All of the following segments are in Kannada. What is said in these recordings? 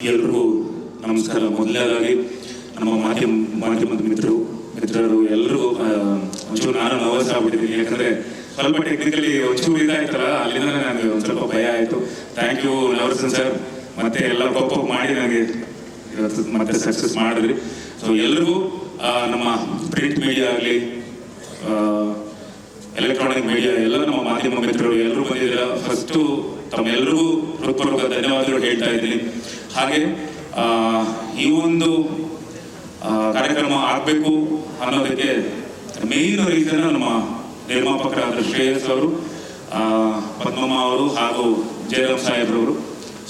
ಎಲ್ರಿಗೂ ನಮಸ್ಕಾರ. ಮೊದಲನೇದಾಗಿ ನಮ್ಮ ಮಾಧ್ಯಮ ಮಾಧ್ಯಮದ ಮಿತ್ರರು ಮಿತ್ರರು ಎಲ್ಲರಿಗೂ ಆ, ಒಂಚೂರು ನಾನು ನರ್ವಸ್ ಆಗ್ಬಿಟ್ಟಿದ್ದೀನಿ. ಯಾಕಂದ್ರೆ ಸ್ವಲ್ಪ ಟೆಕ್ನಿಕಲಿ ಒಂಚೂರು ಇದಾಯ್ತಲ್ಲ ಅಲ್ಲಿಂದ ನನಗೆ ಒಂದು ಸ್ವಲ್ಪ ಭಯ ಆಯಿತು. ಥ್ಯಾಂಕ್ ಯು ನವರಸನ್ ಸರ್ ಮತ್ತೆ ಎಲ್ಲ ಕೋಪ ಮಾಡಿ ನನಗೆ ಮತ್ತೆ ಸಕ್ಸಸ್ ಮಾಡಿದ್ರಿ. ಸೊ ಎಲ್ರಿಗೂ ನಮ್ಮ ಪ್ರಿಂಟ್ ಮೀಡಿಯಾ ಆಗಲಿ ಎಲೆಕ್ಟ್ರಾನಿಕ್ ಮೀಡಿಯಾ ಎಲ್ಲ ನಮ್ಮ ಮಾಧ್ಯಮ ಮಿತ್ರರು ಎಲ್ಲರೂ ಬಂದಿದ್ದೀರಾ? ಫಸ್ಟು ತಮ್ಮೆಲ್ಲರಿಗೂ ಹೃತ್ಪೂರ್ವಕ ಧನ್ಯವಾದಗಳು ಹೇಳ್ತಾ ಇದ್ದೀನಿ. ಹಾಗೆ ಈ ಒಂದು ಕಾರ್ಯಕ್ರಮ ಆಗಬೇಕು ಅನ್ನೋದಕ್ಕೆ ಮೇನ್ ರೀಸನ್ ನಮ್ಮ ನಿರ್ಮಾಪಕರಾದ ಶ್ರೇಯಸ್ ಅವರು ಪದ್ಮಮ್ಮ ಅವರು ಹಾಗೂ ಜಯರಾಮ್ ಸಾಹೇಬ್ರವರು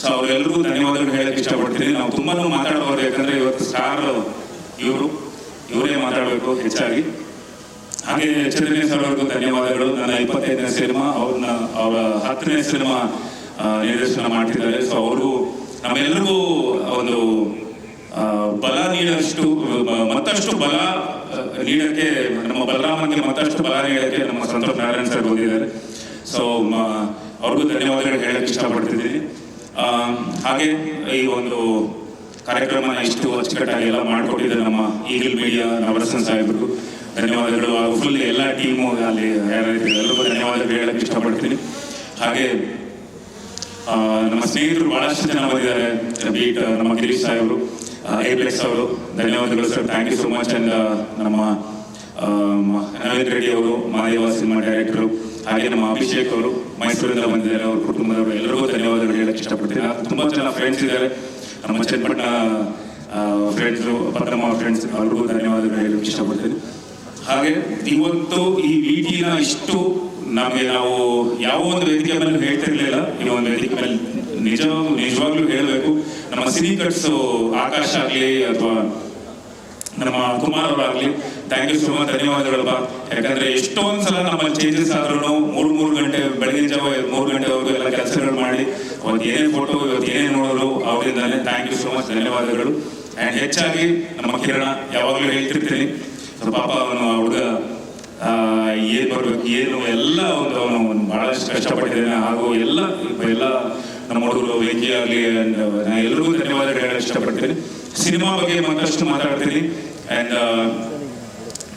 ಸೊ ಅವರೆಲ್ಲರಿಗೂ ಧನ್ಯವಾದಗಳು ಹೇಳಕ್ಕೆ ಇಷ್ಟಪಡ್ತೀನಿ. ನಾವು ತುಂಬಾ ಮಾತಾಡಬಾರ್ದು, ಯಾಕಂದ್ರೆ ಇವತ್ತು ಸ್ಟಾರ್ ಇವರು. ಇವರೇ ಮಾತಾಡಬೇಕು ಹೆಚ್ಚಾಗಿ. ಹಾಗೆ ಚಂದ್ರನೇ ಸರ್ ಅವ್ರಿಗೂ ಧನ್ಯವಾದಗಳು. ನನ್ನ ಇಪ್ಪತ್ತೈದನೇ ಸಿನಿಮಾ, ಅವ್ರನ್ನ, ಅವರ ಹತ್ತನೇ ಸಿನಿಮಾ ನಿರ್ದೇಶನ ಮಾಡ್ತಿದ್ದಾರೆ. ಸೊ ಅವ್ರಿಗೂ ನಮ್ಮೆಲ್ಲರಿಗೂ ಒಂದು ಬಲ ನೀಡಷ್ಟು ಮತ್ತಷ್ಟು ಬಲ ನೀಡಕ್ಕೆ, ನಮ್ಮ ಬಲರಾಮನಿಗೆ ಮತ್ತಷ್ಟು ಬಲ ನೀಡಕ್ಕೆ ನಮ್ಮ ಸಂತೋಷ್ ನಾರಾಯಣ ಸರ್ ಬಂದಿದ್ದಾರೆ. ಸೊ ಅವ್ರಿಗೂ ಧನ್ಯವಾದಗಳು ಹೇಳಕ್ಕೆ ಇಷ್ಟಪಡ್ತಿದ್ದೀನಿ. ಹಾಗೆ ಈ ಒಂದು ಕಾರ್ಯಕ್ರಮ ಇಷ್ಟು ಅಚ್ಚುಕಟ್ಟಾಗಿ ಎಲ್ಲ ಮಾಡಿಕೊಟ್ಟಿದ್ದಾರೆ ನಮ್ಮ ಈಗಲ್ ಮೀಡಿಯಾ ನವರಸನ್ ಸಾಹೇಬ್ರಿಗೂ ಧನ್ಯವಾದಗಳು. ಫುಲ್ ಎಲ್ಲ ಟೀಮು ಅಲ್ಲಿ ಯಾರು ಎಲ್ಲರಿಗೂ ಧನ್ಯವಾದಗಳು ಹೇಳಕ್ಕೆ ಇಷ್ಟಪಡ್ತೀನಿ. ಹಾಗೆ ನಮ್ಮ ಸ್ನೇಹಿತರು ಬಹಳಷ್ಟು ಜನ ಬಂದಿದ್ದಾರೆ ಬೀಟ್ ನಮ್ಮ ಗಿರೀಶ್ ಸಾಹೇಬರು ಏಪ್ಲೆಕ್ಸ್ ಅವರು. ಧನ್ಯವಾದಗಳು sir thank you so much and ನಮ್ಮ ನವೀನ್ ರೆಡ್ಡಿ ಅವರು ಮಾದೇವ ಸಿನಿಮಾ ಡೈರೆಕ್ಟರು, ಹಾಗೆ ನಮ್ಮ ಅಭಿಷೇಕ್ ಅವರು, ಮೈಸೂರಿಂದ ಬಂದಿದ್ದಾರೆ. ಅವ್ರ ಕುಟುಂಬದವರು ಎಲ್ಲರಿಗೂ ಧನ್ಯವಾದಗಳು ಹೇಳಕ್ಕೆ ಇಷ್ಟಪಡ್ತೀನಿ. ತುಂಬಾ ಜನ ಫ್ರೆಂಡ್ಸ್ ಇದ್ದಾರೆ. ನಮ್ಮ ಚನ್ನಪಟ್ಟಣ ಫ್ರೆಂಡ್ಸು ಪಟ್ಟಮ್ಮ ಫ್ರೆಂಡ್ಸ್ ಅವ್ರಿಗೂ ಧನ್ಯವಾದಗಳು ಹೇಳಕ್ಕೆ ಇಷ್ಟಪಡ್ತೀನಿ. ಹಾಗೆ, ಇವತ್ತು ಈ ವಿಟಿನ ಇಷ್ಟು ನಮಗೆ ನಾವು ಯಾವ ಒಂದು ವೇದಿಕೆ ಮೇಲೆ ಹೇಳ್ತಿರ್ಲಿಲ್ಲ ಈ ಒಂದು ವೇದಿಕೆ ಮೇಲೆ ನಿಜ ನಿಜವಾಗ್ಲೂ ಹೇಳಬೇಕು. ನಮ್ಮ ಸಿನಿ ಕಟ್ಸ್ ಆಕಾಶ ಆಗಲಿ ಅಥವಾ ನಮ್ಮ ಕುಮಾರ್ ಅವರಾಗ್ಲಿ ಥ್ಯಾಂಕ್ ಯು ಸೋ ಮಚ್ ಧನ್ಯವಾದಗಳಪ್ಪ. ಯಾಕಂದ್ರೆ ಎಷ್ಟೊಂದ್ ಸಲ ನಮ್ಮಲ್ಲಿ ಚೇಂಜಸ್ ಆದ್ರೂ ಮೂರು ಮೂರು ಗಂಟೆ ಬೆಳಗಿನ ಜಾವ, ಮೂರು ಗಂಟೆವರೆಗೂ ಎಲ್ಲ ಕೆಲಸಗಳು ಮಾಡಿ, ಅವತ್ತು ಏನೇನು ಫೋಟೋ ಇವತ್ತು ಏನೇನು ನೋಡೋರು, ಅವರಿಂದಾನೆ ಥ್ಯಾಂಕ್ ಯು ಸೋ ಮಚ್ ಧನ್ಯವಾದಗಳು. ಅಂಡ್ ಹೆಚ್ಚಾಗಿ ನಮ್ಮ ಕಿರಣ, ಯಾವಾಗಲೂ ಹೇಳ್ತಿರ್ತೀನಿ. ಪಾಪ ಅವನು ಹುಡುಗ ಏನ್ ಬರಬೇಕು, ಏನು, ಎಲ್ಲ ಒಂದು ಅವನು ಬಹಳಷ್ಟು ಕಷ್ಟಪಟ್ಟಿದ್ದೇನೆ. ಹಾಗೂ ಎಲ್ಲ ಎಲ್ಲ ನಮ್ಮ ಹುಡುಗರು ವೆಂಕಿ ಆಗಲಿ ಎಲ್ರಿಗೂ ಧನ್ಯವಾದ ಹೇಳಲು ಇಷ್ಟಪಡ್ತೀನಿ. ಸಿನಿಮಾ ಬಗ್ಗೆ ಮತ್ತಷ್ಟು ಮಾತಾಡ್ತೀನಿ. ಅಂಡ್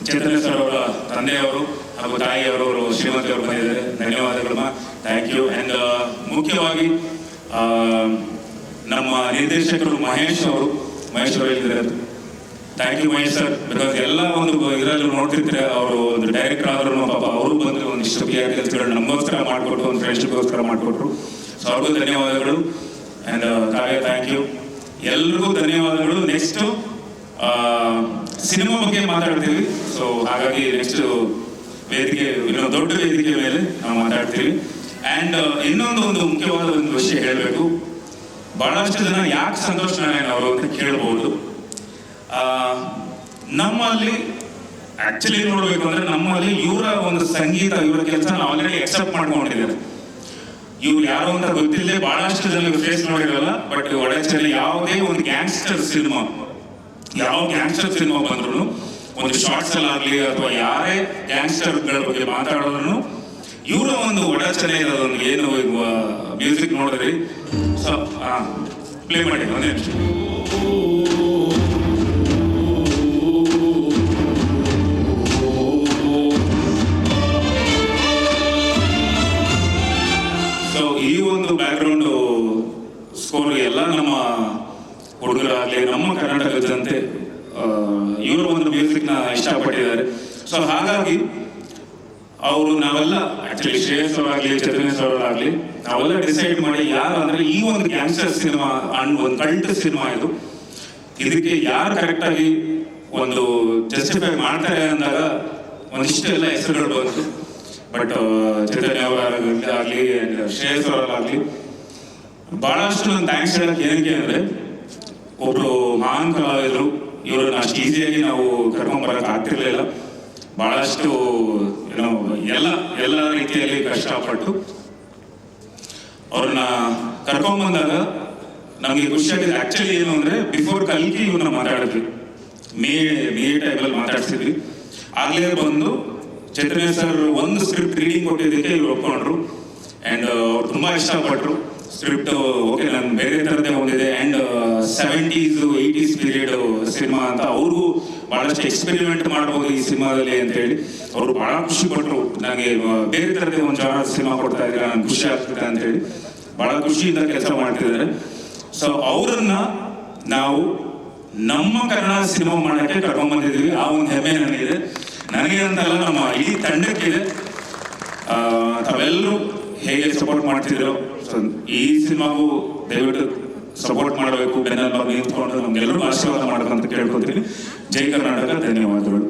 ಚೇತನ ಸರ್ ಅವರ ತಂದೆಯವರು ಹಾಗೂ ತಾಯಿಯವರು, ಅವರು ಶ್ರೀಮತಿ ಅವರು ಬಂದಿದ್ದಾರೆ. ಧನ್ಯವಾದಗಳು ಥ್ಯಾಂಕ್ ಯು ಅಂಡ್ ಮುಖ್ಯವಾಗಿ ನಮ್ಮ ನಿರ್ದೇಶಕರು ಮಹೇಶ್ ಅವರು ಮಹೇಶ್ ಅವರು ಹೇಳಿದ್ದಾರೆ. Thank you Mahesh sir because ಎಲ್ಲ ಒಂದು ಇದರಲ್ಲಿ ನೋಡ್ತಿರ್ತಾರೆ ಅವರು ಒಂದು ಡೈರೆಕ್ಟರ್ ಆದ್ರೂ ಪಾಪ ಅವರು ಬಂದು ಒಂದಿಷ್ಟು ಪಿ ಆರ್ ಕೆಲಸಗಳು ನಮಗೋಸ್ಕರ ಮಾಡಿಕೊಟ್ರು ಒಂದು ಫ್ರೆಂಡ್ಶಿಪ್ಗೋಸ್ಕರ ಮಾಡಿಕೊಟ್ರು. ಸೊ ಅವ್ರಿಗೂ ಧನ್ಯವಾದಗಳು. ಆ್ಯಂಡ್ ಕಾವ್ಯ ಥ್ಯಾಂಕ್ ಯು ಎಲ್ರಿಗೂ ಧನ್ಯವಾದಗಳು. ನೆಕ್ಸ್ಟ್ ಸಿನಿಮಾ ಬಗ್ಗೆ ಮಾತಾಡ್ತೀವಿ. ಸೊ ಹಾಗಾಗಿ ನೆಕ್ಸ್ಟ್ ವೇದಿಕೆ ಇನ್ನೊಂದು ದೊಡ್ಡ ವೇದಿಕೆ ಮೇಲೆ ನಾವು ಮಾತಾಡ್ತೀವಿ. ಆ್ಯಂಡ್ ಇನ್ನೊಂದು ಒಂದು ಮುಖ್ಯವಾದ ಒಂದು ವಿಷಯ ಹೇಳಬೇಕು. ಬಹಳಷ್ಟು ಜನ ಯಾಕೆ ಸಂತೋಷ ನಾರಾಯಣ ಅವರು ಅಂತ ಕೇಳಬಹುದು ಆ, ನಮ್ಮಲ್ಲಿ ಆಕ್ಚುಲಿ ನೋಡ್ಬೇಕು ಅಂದ್ರೆ ನಮ್ಮಲ್ಲಿ ಇವರ ಒಂದು ಸಂಗೀತ, ಇವರ ಕೆಲಸ ಆಲ್ರೆಡಿ ಎಕ್ಸೆಪ್ಟ್ ಮಾಡ್ಕೊಂಡಿದ್ದಾರೆ ಇವ್ರು ಯಾರು ಅಂತ ಗೊತ್ತಿಲ್ಲದೆ ಬಹಳಷ್ಟು ಜನ ಫೇಸ್ ನೋಡಿರಲ್ಲ ಬಟ್ ಒಳಚಲ್ಲಿ ಯಾವುದೇ ಒಂದು ಗ್ಯಾಂಗ್ಸ್ಟರ್ ಸಿನಿಮಾ ಯಾವ ಗ್ಯಾಂಗ್ಸ್ಟರ್ ಸಿನಿಮಾ ಬಂದ್ರು ಒಂದು ಶಾರ್ಟ್ಸ್ ಅಲ್ಲಿ ಆಗ್ಲಿ ಅಥವಾ ಯಾರೇ ಗ್ಯಾಂಗ್ಸ್ಟರ್ಗಳ ಬಗ್ಗೆ ಮಾತಾಡೋದ್ರು ಇವರ ಒಂದು ಒಳಚಲೆ ಇರೋದೊಂದು ಏನು ಮ್ಯೂಸಿಕ್ ನೋಡಿದ್ರಿ? ಸೊ ಪ್ಲೇ ಮಾಡಿ, ಒಂದೇ ನಿಮಿಷ. ಹುಡುಗರಾಗಲಿ ನಮ್ಮ ಕರ್ನಾಟಕದಂತೆ ಇವರ ಒಂದು ಮ್ಯೂಸಿಕ್ನ ಇಷ್ಟಪಟ್ಟಿದ್ದಾರೆ. ಸೊ ಹಾಗಾಗಿ ಅವರು ನಾವೆಲ್ಲ ಆಕ್ಚುಲಿ ಶ್ರೇಯಸ್ ಅವರಾಗ್ಲಿ ಅವರಾಗ್ಲಿ, ನಾವೆಲ್ಲ ಡಿಸೈಡ್ ಮಾಡಿ ಯಾರು ಅಂದ್ರೆ ಈ ಒಂದು ಗ್ಯಾಂಗ್ಸ್ಟರ್ ಸಿನಿಮಾ ಅಂಡ್ ಒಂದು ಕಲ್ಟ್ ಸಿನಿಮಾ ಇದು, ಇದಕ್ಕೆ ಯಾರು ಕರೆಕ್ಟ್ ಆಗಿ ಒಂದು ಜಸ್ಟಿಫೈ ಮಾಡ್ತಾರೆ ಅಂದಾಗ ಒಂದಿಷ್ಟೆಲ್ಲ ಹೆಸರುಗಳು ಬಂತು. ಬಟ್ ಚೈತನ್ಯ ಅವರಾಗಲಿ, ಶ್ರೇಯಸ್ ಅವರಾಗಲಿ, ಬಹಳಷ್ಟು ನಾನು ಥ್ಯಾಂಕ್ಸ್ ಹೇಳಕ್ ಏನಕ್ಕೆ ಅಂದ್ರೆ ಒಬ್ರು ಮಹಾನ್ ಕಲಾವಿದರು ಇವರನ್ನ ಅಷ್ಟು ಈಸಿಯಾಗಿ ನಾವು ಕರ್ಕೊಂಡ್ ಬರಕ್ ಆಗ್ತಿರ್ಲಿಲ್ಲ. ಬಹಳಷ್ಟು ಎಲ್ಲ ಎಲ್ಲ ರೀತಿಯಲ್ಲಿ ಕಷ್ಟಪಟ್ಟು ಅವ್ರನ್ನ ಕರ್ಕೊಂಡ್ ಬಂದಾಗ ನಮಗೆ ಖುಷಿಯಾಗಿದೆ ಆಕ್ಚುಲಿ ಏನು ಅಂದ್ರೆ ಬಿಫೋರ್ ಕಲ್ಕಿ ಇವ್ರನ್ನ ಮಾತಾಡಿದ್ವಿ. ಮೇ ಮೇ ಟೈಮಲ್ಲಿ ಮಾತಾಡ್ಸಿದ್ವಿ. ಆಗ್ಲೇ ಬಂದು ಚೈತನ್ಯ ಸರ್ ಒಂದು ಸ್ಕ್ರಿಪ್ಟ್ ರೀಡಿಂಗ್ ಕೊಟ್ಟಿದ್ದಕ್ಕೆ ಇವ್ರು ಒಪ್ಕೊಂಡ್ರು. ಅಂಡ್ ಅವ್ರು ತುಂಬಾ ಇಷ್ಟಪಟ್ರು. ಸ್ಕ್ರಿಪ್ಟ್ ಓಕೆ ನಾನು ಬೇರೆ ಥರದ್ದೇ ಒಂದಿದೆ. And seventies eighties period cinema ಅಂತ ಅವ್ರಿಗೂ ಭಾಳಷ್ಟು ಎಕ್ಸ್ಪೆರಿಮೆಂಟ್ ಮಾಡ್ಬೋದು ಈ ಸಿನಿಮಾದಲ್ಲಿ ಅಂತ ಹೇಳಿ ಅವರು ಭಾಳ ಖುಷಿ ಪಟ್ಟರು ನನಗೆ ಬೇರೆ ಥರದೇ ಒಂದು ಜನ ಸಿನಿಮಾ ಕೊಡ್ತಾ ಇದ್ರೆ ನಾನು ಖುಷಿ ಆಗ್ತದೆ ಅಂತ ಹೇಳಿ ಭಾಳ ಖುಷಿಯಿಂದ ಕೆಲಸ ಮಾಡ್ತಿದ್ದಾರೆ. ಸೊ ಅವರನ್ನ ನಾವು ನಮ್ಮ ಕನ್ನಡ ಸಿನಿಮಾ ಮಾಡೋಕ್ಕೆ ಕರ್ಕೊಂಡ್ ಬಂದಿದ್ದೀವಿ. ಆ ಒಂದು ಹೆಮ್ಮೆ ನನಗಿದೆ. ನನಗೆ ಅಂತಲ್ಲ, ನಮ್ಮ ಇಡೀ ತಂಡಕ್ಕಿದೆ ತಾವೆಲ್ಲರೂ ಹೇಗೆ ಸಪೋರ್ಟ್ ಮಾಡ್ತಿದ್ರು ಸೊ ಈ ಸಿನಿಮಾಗೂ ದಯವಿಟ್ಟು ಸಪೋರ್ಟ್ ಮಾಡಬೇಕು, ಬೆನ್ನೆಲುಬಾಗಿ ನಿಂತ್ಕೊಂಡು ನಮ್ಗೆಲ್ಲರೂ ಆಶೀರ್ವಾದ ಮಾಡಬೇಕಂತ ಕೇಳ್ಕೊತೀನಿ. ಜೈ ಕರ್ನಾಟಕ, ಧನ್ಯವಾದಗಳು.